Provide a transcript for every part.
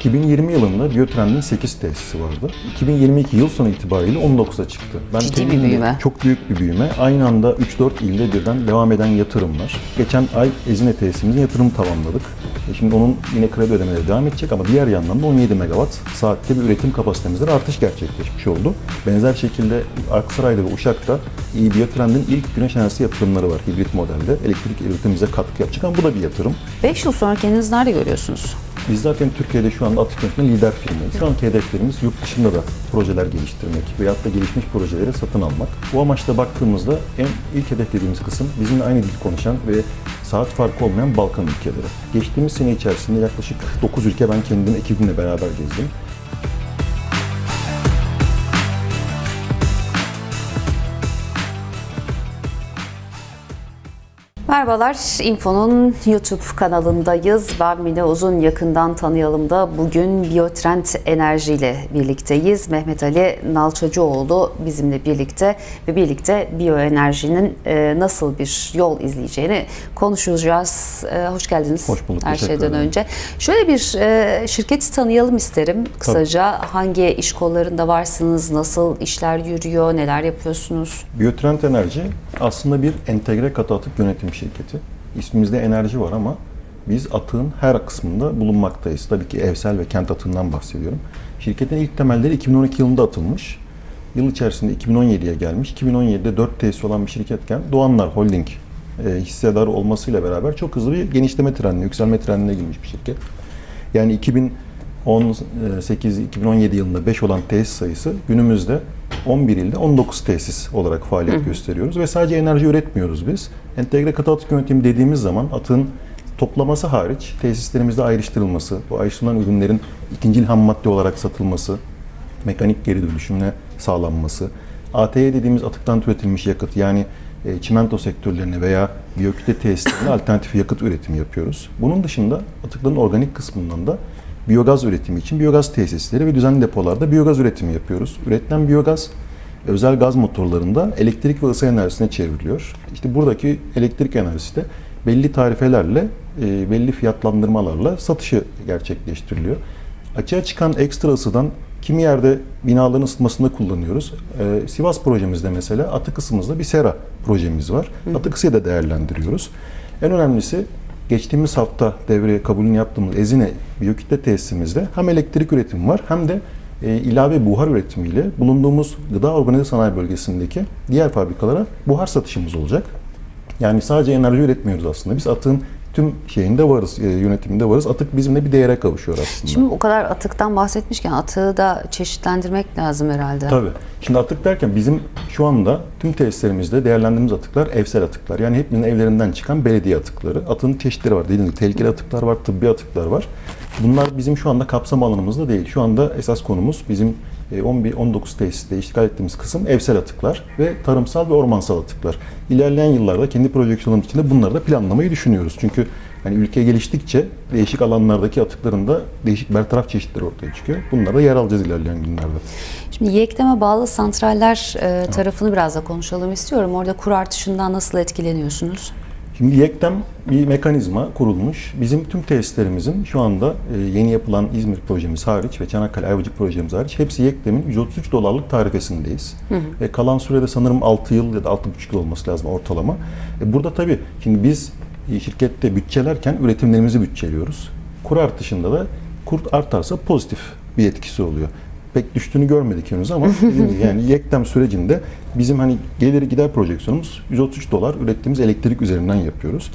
2020 yılında Biotrend'in 8 tesisi vardı. 2022 yıl sonu itibariyle 19'a çıktı. Ben Ciddi bir büyüme. Çok büyük bir büyüme. Aynı anda 3-4 ilde birden devam eden yatırımlar. Geçen ay Ezine tesisimizin yatırımı tamamladık. E şimdi onun yine kredi ödemeleri devam edecek ama diğer yandan da 17 megawatt saatte bir üretim kapasitemizde de artış gerçekleşmiş oldu. Benzer şekilde Aksaray'da ve Uşak'ta iyi Biotrend'in ilk güneş enerjisi yatırımları var hibrit modelde. Elektrik üretimimize katkı yapacak ama bu da bir yatırım. 5 yıl sonra kendinizi nerede görüyorsunuz? Biz zaten Türkiye'de şu anda atık yönetiminde lider firmayız. Şu anki hedeflerimiz yurt dışında da projeler geliştirmek veyahut da gelişmiş projeleri satın almak. Bu amaçla baktığımızda en ilk hedeflediğimiz kısım bizimle aynı dil konuşan ve saat farkı olmayan Balkan ülkeleri. Geçtiğimiz sene içerisinde yaklaşık 9 ülke ben kendim ekibimle beraber gezdim. Merhabalar, Info'nun YouTube kanalındayız. Ben Mine Uzun, yakından tanıyalım da bugün Biotrend Enerji ile birlikteyiz. Mehmet Ali Nalçacıoğlu bizimle birlikte ve birlikte biyoenerjinin e, nasıl bir yol izleyeceğini konuşacağız. E, Hoş geldiniz. Hoş bulduk, Her şeyden önce. Şöyle bir e, şirketi tanıyalım isterim kısaca. Hangi iş kollarında varsınız, nasıl işler yürüyor, neler yapıyorsunuz? Biotrend Enerji aslında bir entegre katı atık yönetim şirketi. İsmimizde enerji var ama biz atığın her kısmında bulunmaktayız. Tabii ki evsel ve kent atığından bahsediyorum. Şirketin ilk temelleri 2012 yılında atılmış. Yıl içerisinde 2017'ye gelmiş. 2017'de 4 tesis olan bir şirketken Doğanlar Holding e, hissedarı olmasıyla beraber çok hızlı bir genişleme trendine, yükselme trendine girmiş bir şirket. Yani 2018-2017 yılında 5 olan tesis sayısı günümüzde 11 ilde 19 tesis olarak faaliyet gösteriyoruz ve sadece enerji üretmiyoruz biz. Entegre katı atık yönetimi dediğimiz zaman atığın toplaması hariç tesislerimizde ayrıştırılması, bu ayrıştırılan ürünlerin ikinci ham madde olarak satılması, mekanik geri dönüşümle sağlanması, ATY dediğimiz atıktan türetilmiş yakıt yani e, çimento sektörlerine veya biyokütle tesislerine alternatif yakıt üretimi yapıyoruz. Bunun dışında atıkların organik kısmından da biyogaz üretimi için biyogaz tesisleri ve düzenli depolarda biyogaz üretimi yapıyoruz. Üretilen biyogaz özel gaz motorlarında elektrik ve ısı enerjisine çevriliyor. İşte buradaki elektrik enerjisi de belli tarifelerle, e, belli fiyatlandırmalarla satışı gerçekleştiriliyor. Açığa çıkan ekstra ısıdan kimi yerde binaların ısıtmasında kullanıyoruz. Ee, Sivas projemizde mesela atık ısımızda bir sera projemiz var. Atık ısıyı da değerlendiriyoruz. En önemlisi geçtiğimiz hafta devreye kabulünü yaptığımız Ezine biyokütle tesisimizde hem elektrik üretimi var hem de e, ilave buhar üretimiyle bulunduğumuz gıda organize sanayi bölgesindeki diğer fabrikalara buhar satışımız olacak. Yani sadece enerji üretmiyoruz aslında. Biz atığın tüm şeyinde varız, e, yönetiminde varız. Atık bizimle bir değere kavuşuyor aslında. Şimdi o kadar atıktan bahsetmişken atığı da çeşitlendirmek lazım herhalde. Tabii. Şimdi atık derken bizim şu anda tüm tesislerimizde değerlendirdiğimiz atıklar evsel atıklar. Yani hepimizin evlerinden çıkan belediye atıkları. Atığın çeşitleri var. Dediğim gibi tehlikeli atıklar var, tıbbi atıklar var. Bunlar bizim şu anda kapsam alanımızda değil. Şu anda esas konumuz bizim 11-19 tesiste işgal ettiğimiz kısım evsel atıklar ve tarımsal ve ormansal atıklar. İlerleyen yıllarda kendi projeksiyonumuz içinde bunları da planlamayı düşünüyoruz. Çünkü hani ülke geliştikçe değişik alanlardaki atıkların da değişik bertaraf çeşitleri ortaya çıkıyor. Bunlara da yer alacağız ilerleyen günlerde. Şimdi YEKDEM'e bağlı santraller e, tarafını biraz da konuşalım istiyorum. Orada kur artışından nasıl etkileniyorsunuz? Şimdi YEKDEM bir mekanizma kurulmuş. Bizim tüm tesislerimizin şu anda e, yeni yapılan İzmir projemiz hariç ve Çanakkale Ayvacık projemiz hariç hepsi YEKDEM'in 133 dolarlık tarifesindeyiz. Ve kalan sürede sanırım 6 yıl ya da 6,5 yıl olması lazım ortalama. E, burada tabii şimdi biz e, şirkette bütçelerken üretimlerimizi bütçeliyoruz. Kur artışında da kur artarsa pozitif bir etkisi oluyor. Pek düştüğünü görmedik henüz ama yani YEKDEM sürecinde bizim hani gelir gider projeksiyonumuz 133 dolar ürettiğimiz elektrik üzerinden yapıyoruz.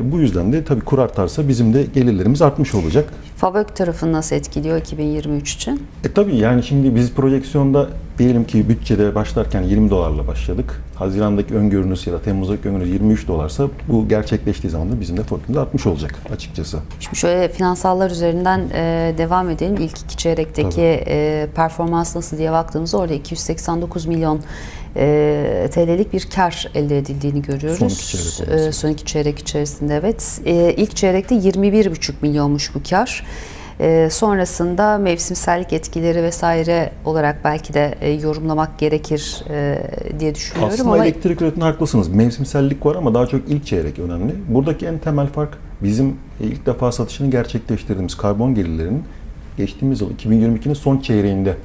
Bu yüzden de tabii kur artarsa bizim de gelirlerimiz artmış olacak. FAVÖK tarafını nasıl etkiliyor 2023 için? E tabii yani şimdi biz projeksiyonda diyelim ki bütçede başlarken 20 dolarla başladık. Haziran'daki öngörünüz ya da Temmuz'daki öngörünüz 23 dolarsa bu gerçekleştiği zaman da bizim de forecast'ımız artmış olacak açıkçası. Şimdi şöyle finansallar üzerinden e, devam edelim. İlk iki çeyrekteki e, performans nasıl diye baktığımızda orada 289 milyon e, TL'lik bir kar elde edildiğini görüyoruz. Son iki çeyrek. E, son iki çeyrek içerisinde evet. E, ilk çeyrekte 21,5 milyonmuş bu kar. E, sonrasında mevsimsellik etkileri vesaire olarak belki de e, yorumlamak gerekir e, diye düşünüyorum Aslında ama elektrik üretiminde haklısınız. Mevsimsellik var ama daha çok ilk çeyrek önemli. Buradaki en temel fark bizim ilk defa satışını gerçekleştirdiğimiz karbon gelirlerinin geçtiğimiz yıl 2022'nin son çeyreğinde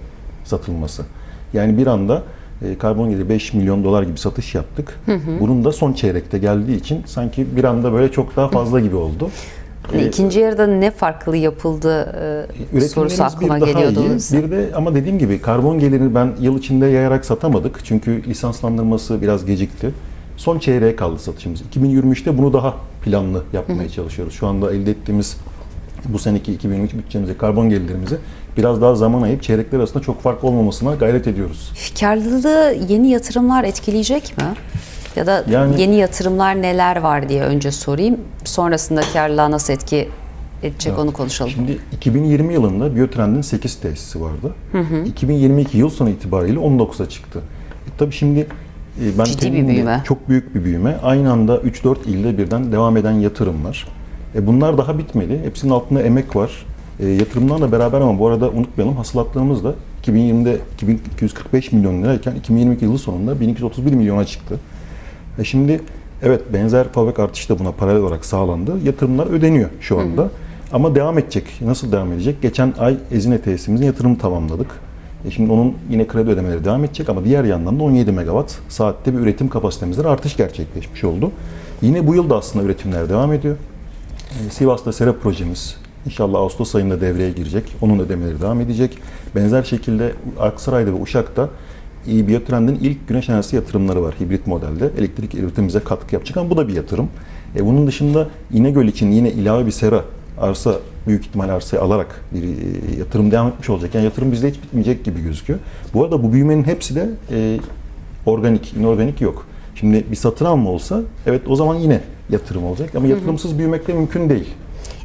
satılması. Yani bir anda e, karbon geliri 5 milyon dolar gibi satış yaptık. Bunun da son çeyrekte geldiği için sanki bir anda böyle çok daha fazla gibi oldu. Hani E, ikinci yarıda ne farklı yapıldı e, sorusu aklıma bir geliyordu. iyi. Bir de ama dediğim gibi karbon gelirini ben yıl içinde yayarak satamadık. Çünkü lisanslandırması biraz gecikti. Son çeyreğe kaldı satışımız. 2023'te bunu daha planlı yapmaya çalışıyoruz. Şu anda elde ettiğimiz bu seneki 2023 bütçemize, karbon gelirlerimizi biraz daha zaman ayıp çeyrekler arasında çok fark olmamasına gayret ediyoruz. Karlılığı yeni yatırımlar etkileyecek mi? Ya da Yani- yeni yatırımlar neler var diye önce sorayım. Sonrasında karlılığa nasıl etki edecek onu konuşalım. Şimdi 2020 yılında Biotrend'in 8 tesisi vardı. 2022 yıl sonu itibariyle 19'a çıktı. E, tabii şimdi e, ben Ciddi bir büyüme. Çok büyük bir büyüme. Aynı anda 3-4 ilde birden devam eden yatırım var. E, bunlar daha bitmedi. Hepsinin altında emek var. E, yatırımlarla beraber ama bu arada unutmayalım hasılatlarımız da 2020'de 2245 milyon lirayken 2022 yılı sonunda 1231 milyona çıktı. E şimdi evet benzer fabrik artışı da buna paralel olarak sağlandı. Yatırımlar ödeniyor şu anda. Ama devam edecek. Nasıl devam edecek? Geçen ay Ezine tesisimizin yatırımı tamamladık. E şimdi onun yine kredi ödemeleri devam edecek ama diğer yandan da 17 megawatt saatte bir üretim kapasitemizde artış gerçekleşmiş oldu. Yine bu yıl da aslında üretimler devam ediyor. E, Sivas'ta Serap projemiz inşallah Ağustos ayında devreye girecek. Onun ödemeleri devam edecek. Benzer şekilde Aksaray'da ve Uşak'ta Biotrend'in ilk güneş enerjisi yatırımları var hibrit modelde. Elektrik üretimimize katkı yapacak ama bu da bir yatırım. E, bunun dışında İnegöl için yine ilave bir sera arsa büyük ihtimal arsayı alarak bir e, yatırım devam etmiş olacak. Yani yatırım bizde hiç bitmeyecek gibi gözüküyor. Bu arada bu büyümenin hepsi de e, organik, inorganik yok. Şimdi bir satın alma olsa evet o zaman yine yatırım olacak ama yatırımsız büyümek de mümkün değil.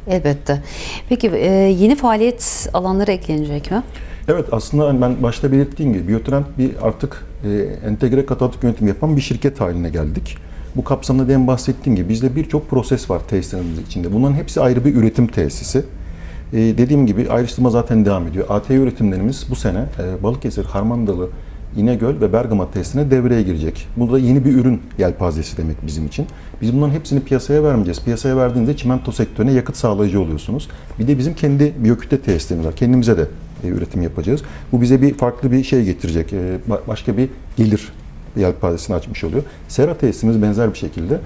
Elbette. Peki e, yeni faaliyet alanları eklenecek mi? Evet aslında hani ben başta belirttiğim gibi Biotrend bir artık e, entegre katalitik yönetim yapan bir şirket haline geldik. Bu kapsamda demin bahsettiğim gibi bizde birçok proses var tesislerimiz içinde. Bunların hepsi ayrı bir üretim tesisi. E, dediğim gibi ayrıştırma zaten devam ediyor. AT üretimlerimiz bu sene e, Balıkesir, Harmandalı, İnegöl ve Bergama tesisine devreye girecek. Bu da yeni bir ürün yelpazesi demek bizim için. Biz bunların hepsini piyasaya vermeyeceğiz. Piyasaya verdiğinizde çimento sektörüne yakıt sağlayıcı oluyorsunuz. Bir de bizim kendi biyokütle tesislerimiz var. Kendimize de e, üretim yapacağız. Bu bize bir farklı bir şey getirecek. E, ba- başka bir gelir yelpazesini açmış oluyor. Sera tesisimiz benzer bir şekilde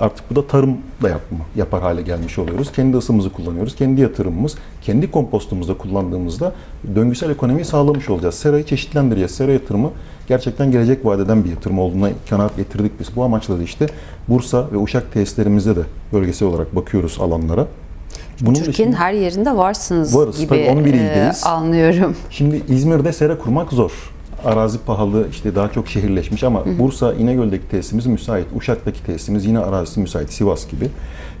artık bu da tarım da yapma, yapar hale gelmiş oluyoruz. Kendi ısımızı kullanıyoruz. Kendi yatırımımız, kendi kompostumuzda kullandığımızda döngüsel ekonomiyi sağlamış olacağız. Serayı çeşitlendireceğiz. Sera yatırımı gerçekten gelecek vadeden bir yatırım olduğuna kanaat getirdik biz. Bu amaçla da işte Bursa ve Uşak tesislerimizde de bölgesel olarak bakıyoruz alanlara. Bunun Türkiye'nin her yerinde varsınız Varız, gibi tabii 11 e, ildeyiz. anlıyorum. Şimdi İzmir'de sera kurmak zor. Arazi pahalı, işte daha çok şehirleşmiş ama Bursa, İnegöl'deki tesisimiz müsait. Uşak'taki tesisimiz yine arazisi müsait, Sivas gibi.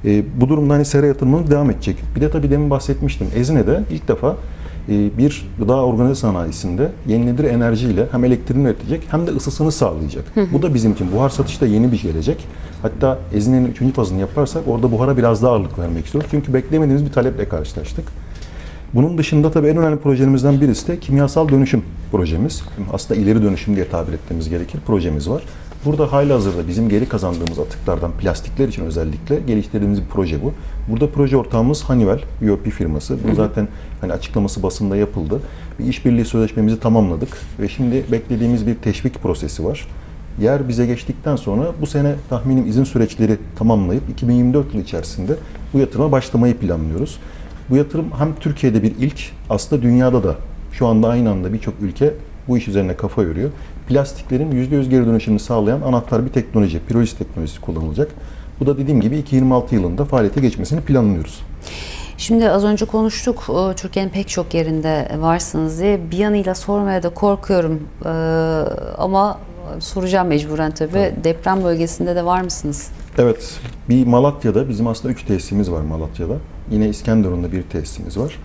Ee, bu durumda hani sera yatırımımız devam edecek. Bir de tabii demin bahsetmiştim. Ezine'de ilk defa e, bir gıda organize sanayisinde yenilenebilir enerjiyle hem elektriğini üretecek hem de ısısını sağlayacak. Bu da bizim için buhar satışta yeni bir gelecek. Hatta Ezine'nin üçüncü fazını yaparsak orada buhara biraz daha ağırlık vermek istiyoruz. Çünkü beklemediğimiz bir taleple karşılaştık. Bunun dışında tabii en önemli projelerimizden birisi de kimyasal dönüşüm projemiz. Aslında ileri dönüşüm diye tabir etmemiz gerekir. Projemiz var. Burada hali hazırda bizim geri kazandığımız atıklardan plastikler için özellikle geliştirdiğimiz bir proje bu. Burada proje ortağımız Honeywell, UOP firması. Bu zaten hani açıklaması basında yapıldı. Bir işbirliği sözleşmemizi tamamladık ve şimdi beklediğimiz bir teşvik prosesi var. Yer bize geçtikten sonra bu sene tahminim izin süreçleri tamamlayıp 2024 yılı içerisinde bu yatırıma başlamayı planlıyoruz. Bu yatırım hem Türkiye'de bir ilk, aslında dünyada da şu anda aynı anda birçok ülke bu iş üzerine kafa yoruyor. Plastiklerin %100 geri dönüşümünü sağlayan anahtar bir teknoloji, piroliz teknolojisi kullanılacak. Bu da dediğim gibi 2026 yılında faaliyete geçmesini planlıyoruz. Şimdi az önce konuştuk e, Türkiye'nin pek çok yerinde varsınız diye bir yanıyla sormaya da korkuyorum E, ama soracağım mecburen tabii. Deprem bölgesinde de var mısınız? Evet, bir Malatya'da bizim aslında 3 tesisimiz var Malatya'da. Yine İskenderun'da bir tesisimiz var.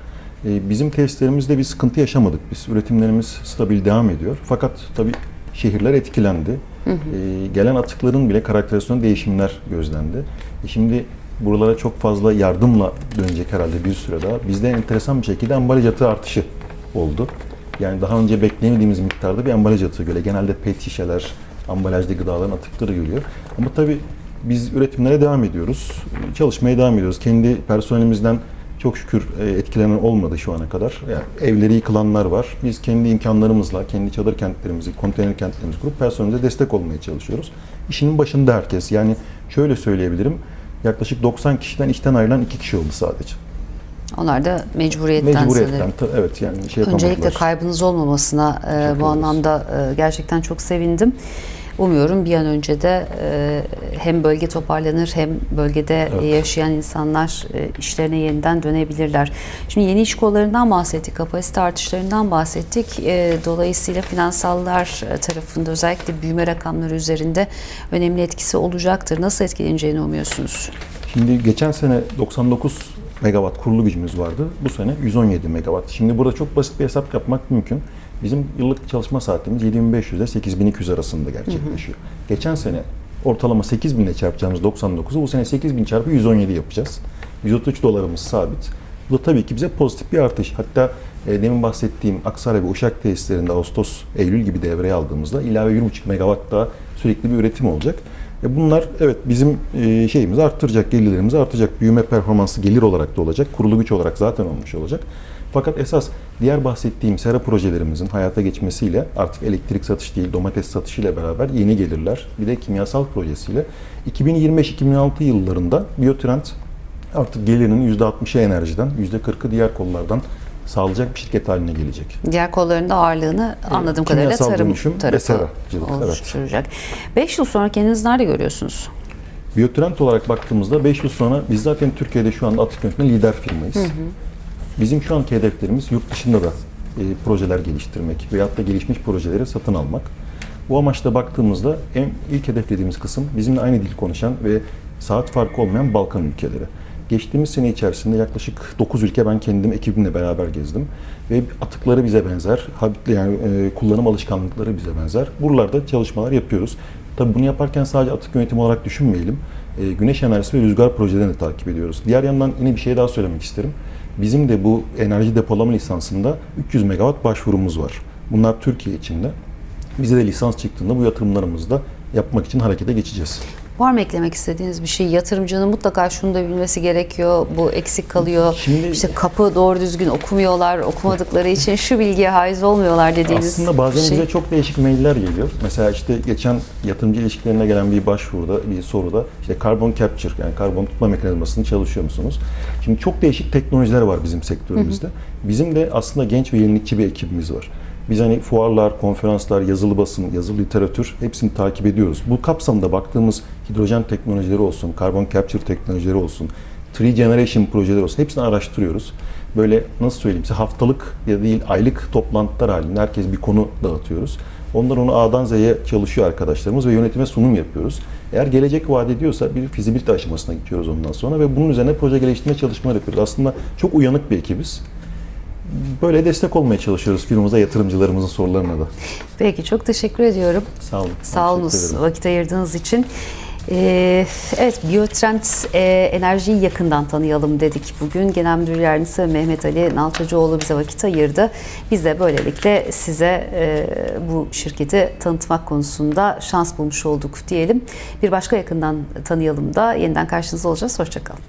Ee, Bizim tesislerimizde bir sıkıntı yaşamadık. Biz üretimlerimiz stabil devam ediyor. Fakat tabii şehirler etkilendi. Ee, Gelen atıkların bile karakterizasyonu değişimler gözlendi. E Şimdi buralara çok fazla yardımla dönecek herhalde bir süre daha. Bizde enteresan bir şekilde ambalaj atığı artışı oldu. Yani daha önce beklemediğimiz miktarda bir ambalaj atığı geliyor. Genelde pet şişeler, ambalajlı gıdaların atıkları geliyor. Ama tabii biz üretimlere devam ediyoruz. Çalışmaya devam ediyoruz. Kendi personelimizden çok şükür e, etkilenen olmadı şu ana kadar. Yani evleri yıkılanlar var. Biz kendi imkanlarımızla, kendi çadır kentlerimizi, konteyner kentlerimizi kurup personelimize destek olmaya çalışıyoruz. İşinin başında herkes. Yani şöyle söyleyebilirim. Yaklaşık 90 kişiden işten ayrılan 2 kişi oldu sadece. Onlar da mecburiyetten, Mecburiyetten. sanırım. Evet yani şey. Öncelikle kaybınız olmasına e, bu anlamda e, gerçekten çok sevindim. Umuyorum bir an önce de e, hem bölge toparlanır hem bölgede Evet. yaşayan insanlar e, işlerine yeniden dönebilirler. Şimdi yeni iş kollarından bahsettik, kapasite artışlarından bahsettik. E, Dolayısıyla finansallar tarafında özellikle büyüme rakamları üzerinde önemli etkisi olacaktır. Nasıl etkileneceğini umuyorsunuz? Şimdi geçen sene 99 megawatt kurulu gücümüz vardı. Bu sene 117 megawatt. Şimdi burada çok basit bir hesap yapmak mümkün. Bizim yıllık çalışma saatimiz 7500 ile 8200 arasında gerçekleşiyor. Geçen sene ortalama 8000 ile çarpacağımız 99'u bu sene 8000 çarpı 117 yapacağız. 133 dolarımız sabit. Bu da tabii ki bize pozitif bir artış. Hatta e, demin bahsettiğim Aksaray ve Uşak tesislerinde Ağustos, Eylül gibi devreye aldığımızda ilave 1,5 megawatt daha sürekli bir üretim olacak. E bunlar evet bizim e, şeyimizi arttıracak, gelirlerimizi artacak. Büyüme performansı gelir olarak da olacak. Kurulu güç olarak zaten olmuş olacak. Fakat esas diğer bahsettiğim sera projelerimizin hayata geçmesiyle artık elektrik satış değil domates satışıyla beraber yeni gelirler. Bir de kimyasal projesiyle 2025-2026 yıllarında Biotrend artık gelirinin %60'ı enerjiden, %40'ı diğer kollardan sağlayacak bir şirket haline gelecek. Diğer kollarında ağırlığını anladığım kadarıyla kimyasal tarım dönüşüm ve tarafı seracılık, evet. oluşturacak. 5 yıl sonra kendinizi nerede görüyorsunuz? Biotrend olarak baktığımızda 5 yıl sonra biz zaten Türkiye'de şu anda atık yönetiminde lider firmayız. Bizim şu anki hedeflerimiz yurt dışında da e, projeler geliştirmek veyahut da gelişmiş projeleri satın almak. Bu amaçla baktığımızda en ilk hedeflediğimiz kısım bizimle aynı dil konuşan ve saat farkı olmayan Balkan ülkeleri. Geçtiğimiz sene içerisinde yaklaşık 9 ülke ben kendim ekibimle beraber gezdim ve atıkları bize benzer, yani e, kullanım alışkanlıkları bize benzer. Buralarda çalışmalar yapıyoruz. Tabii bunu yaparken sadece atık yönetimi olarak düşünmeyelim. E, güneş enerjisi ve rüzgar projelerini de takip ediyoruz. Diğer yandan yine bir şey daha söylemek isterim. Bizim de bu enerji depolama lisansında 300 megawatt başvurumuz var. Bunlar Türkiye içinde. Bize de lisans çıktığında bu yatırımlarımızı da yapmak için harekete geçeceğiz. Var mı eklemek istediğiniz bir şey? Yatırımcının mutlaka şunu da bilmesi gerekiyor. Bu eksik kalıyor. Şimdi- işte kapı doğru düzgün okumuyorlar. Okumadıkları için şu bilgiye haiz olmuyorlar dediğiniz Aslında bazen şey. bize çok değişik mailler geliyor. Mesela işte geçen yatırımcı ilişkilerine gelen bir başvuruda, bir soruda işte carbon capture yani karbon tutma mekanizmasını çalışıyor musunuz? Şimdi çok değişik teknolojiler var bizim sektörümüzde. Bizim de aslında genç ve yenilikçi bir ekibimiz var. Biz hani fuarlar, konferanslar, yazılı basın, yazılı literatür hepsini takip ediyoruz. Bu kapsamda baktığımız hidrojen teknolojileri olsun, carbon capture teknolojileri olsun, Tree Generation projeleri olsun hepsini araştırıyoruz. Böyle nasıl söyleyeyim size haftalık ya değil aylık toplantılar halinde herkes bir konu dağıtıyoruz. Onlar onu A'dan Z'ye çalışıyor arkadaşlarımız ve yönetime sunum yapıyoruz. Eğer gelecek vaat ediyorsa bir fizibilite aşamasına geçiyoruz ondan sonra ve bunun üzerine proje geliştirme çalışmaları yapıyoruz. Aslında çok uyanık bir ekibiz. Böyle destek olmaya çalışıyoruz firmamıza, yatırımcılarımızın sorularına da. Peki çok teşekkür ediyorum. Sağ olun. Sağ olunuz vakit ayırdığınız için. Ee, evet, Biotrend e, enerjiyi yakından tanıyalım dedik bugün. Genel Müdür Yardımcısı Mehmet Ali Nalçacıoğlu bize vakit ayırdı. Biz de böylelikle size e, bu şirketi tanıtmak konusunda şans bulmuş olduk diyelim. Bir başka yakından tanıyalım da yeniden karşınızda olacağız. Hoşçakalın.